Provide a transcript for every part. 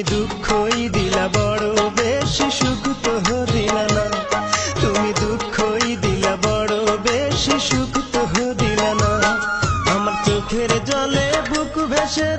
তুমি দুঃখই দিলা, বড় বেশি সুখ তো দিলা না। তুমি দুঃখই দিলা, বড় বেশি সুখ তো দিলা না। আমার চোখের জলে বুক ভেসে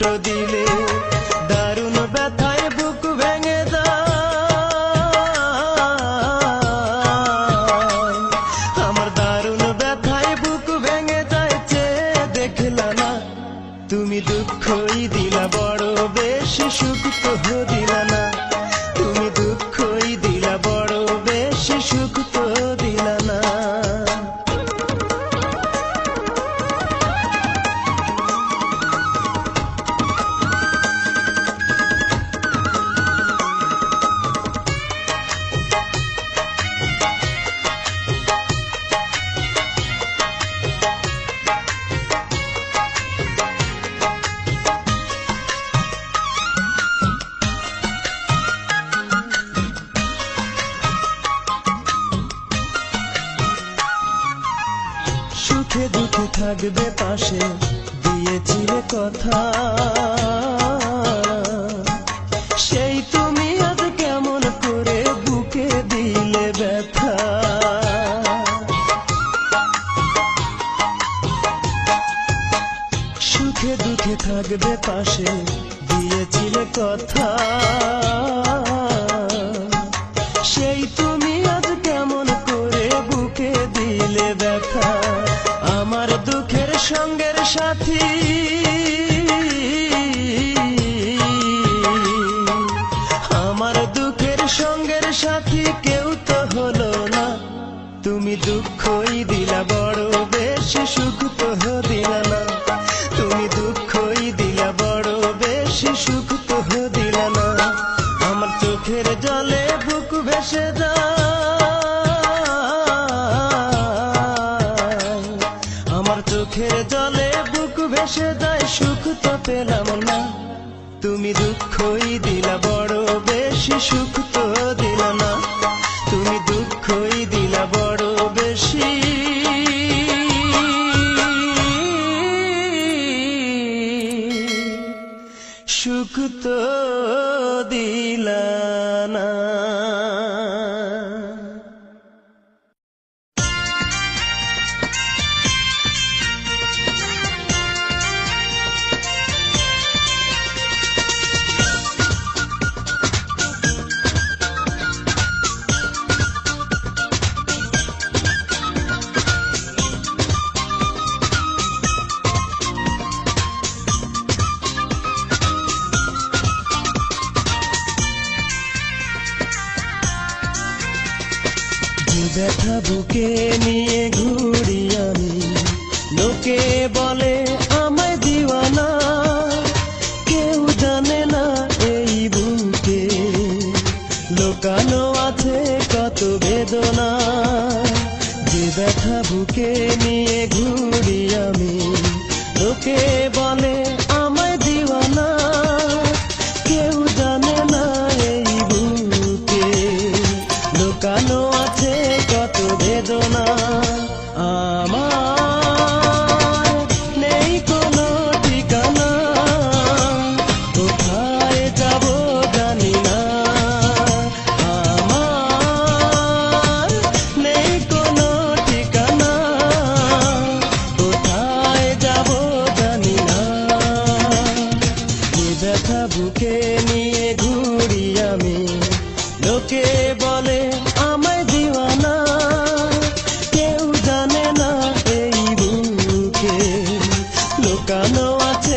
কষ্ট দিলে থাকবে পাশে, দিয়েছিলে কথা। সেই তুমি আজ কেমন করে বুকে দিলে ব্যথা। সুখে দুঃখে থাকবে পাশে, দিয়েছিলে কথা। আমার দুঃখের সঙ্গের সাথী কেউ তো হলো না। তুমি দুঃখই দিলা বড় বেশ সুখ পেলাম না। তুমি দুঃখই দিলা বড় বেশি সুখ তোকে নিয়ে ঘুরি আমি। তোকে বলে লুকানো আছে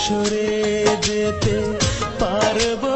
পারব সরে যেতে পারব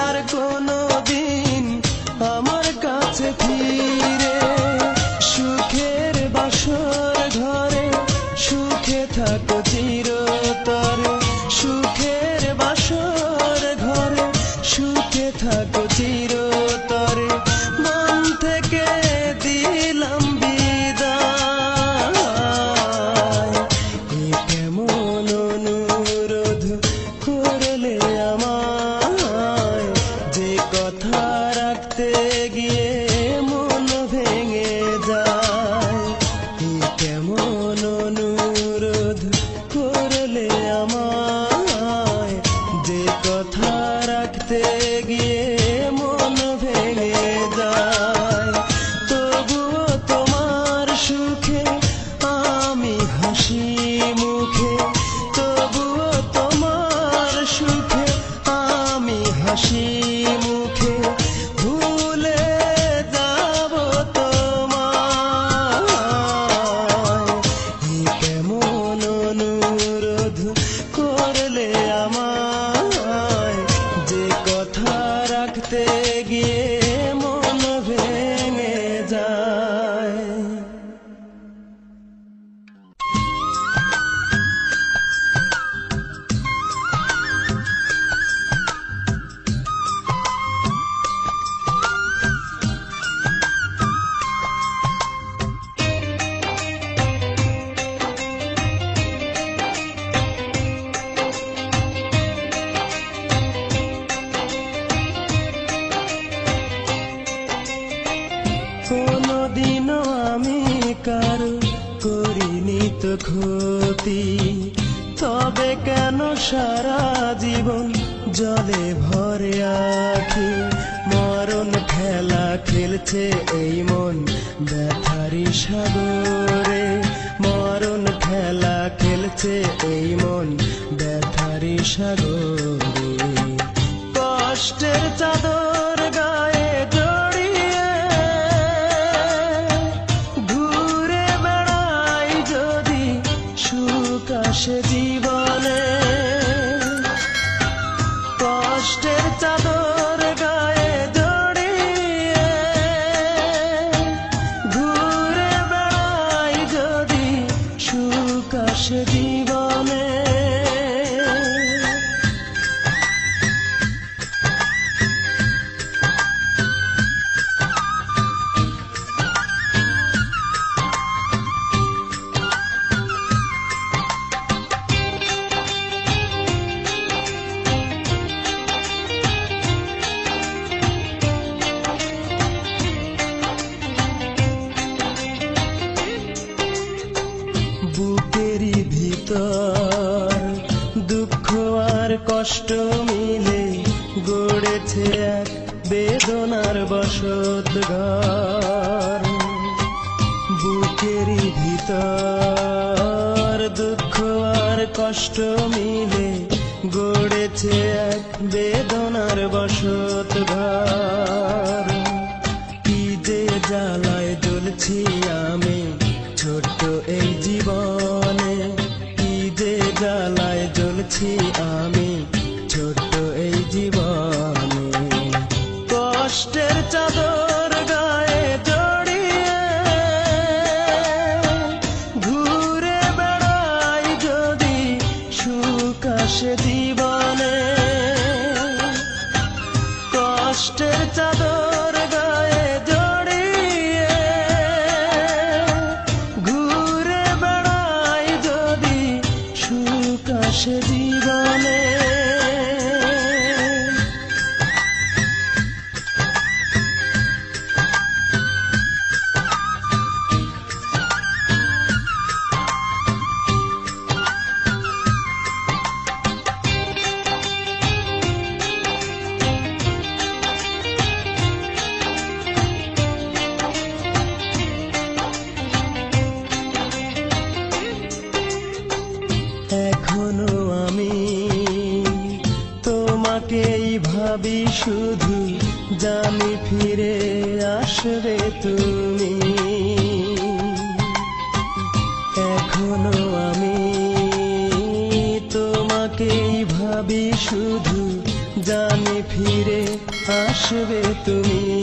আর কোনো আসে জীবনে কষ্ট মিলে গড়েছে এক বেদনার বসত ঘর। বুকেরই ভিতর দুঃখ আর কষ্ট মিলে গড়েছে এক বেদনার বসত ঘর। ঈদে জ্বালায় জ্বলছি আমি ছোট্ট এই জীবনে ঈদে জ্বালায় জ্বলছি আমি কষ্টের চাদর গায়ে জড়িয়ে ঘুরে বেড়াই যদি সুকাশে দিবনে কষ্টের চাদর এখনও আমি? তোমাকেই ভাবি শুধু জানে ফিরে আসবে তুমি।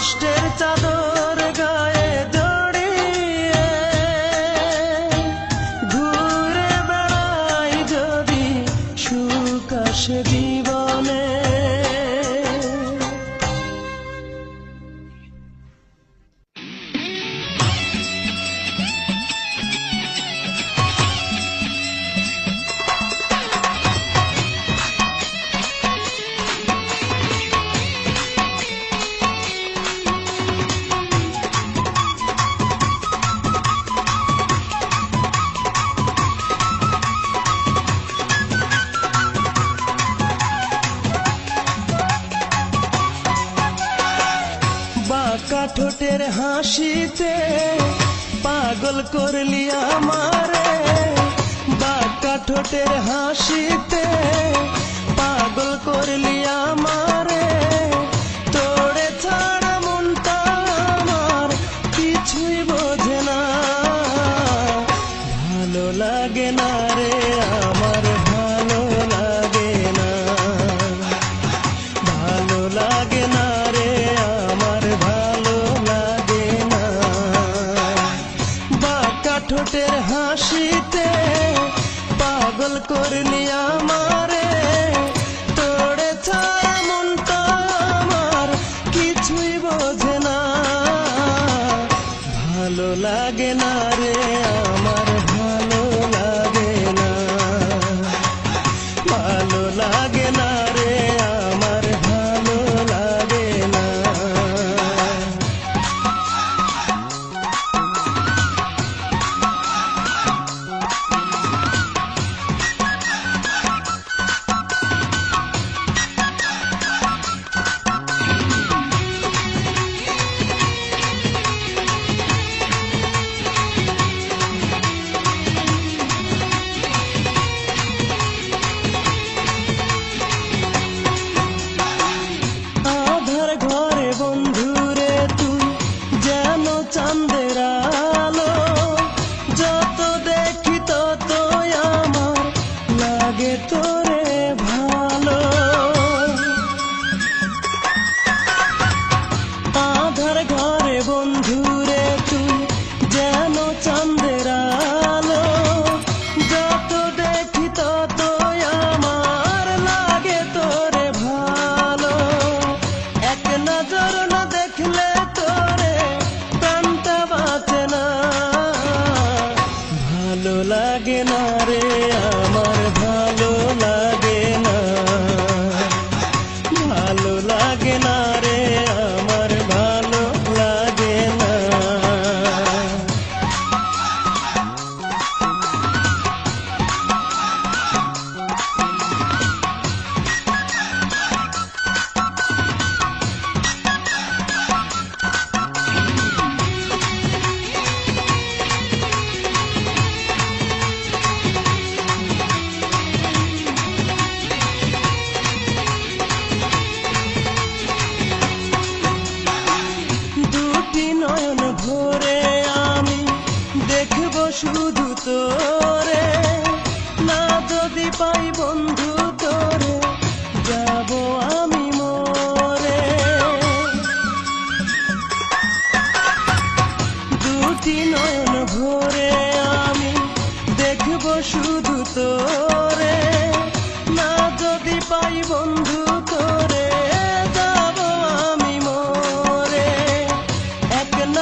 আষ্টের চাদর করলি আমারে। বাঁকা ঠোঁটের হাসিতে পাগল করলি আমার।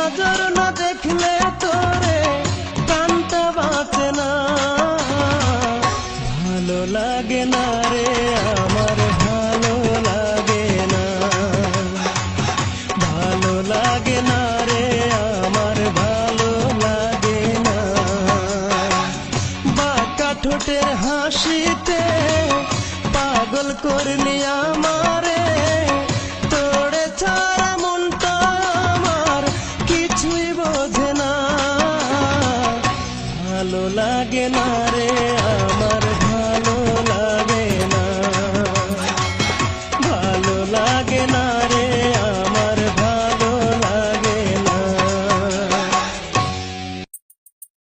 নজর না দেখলে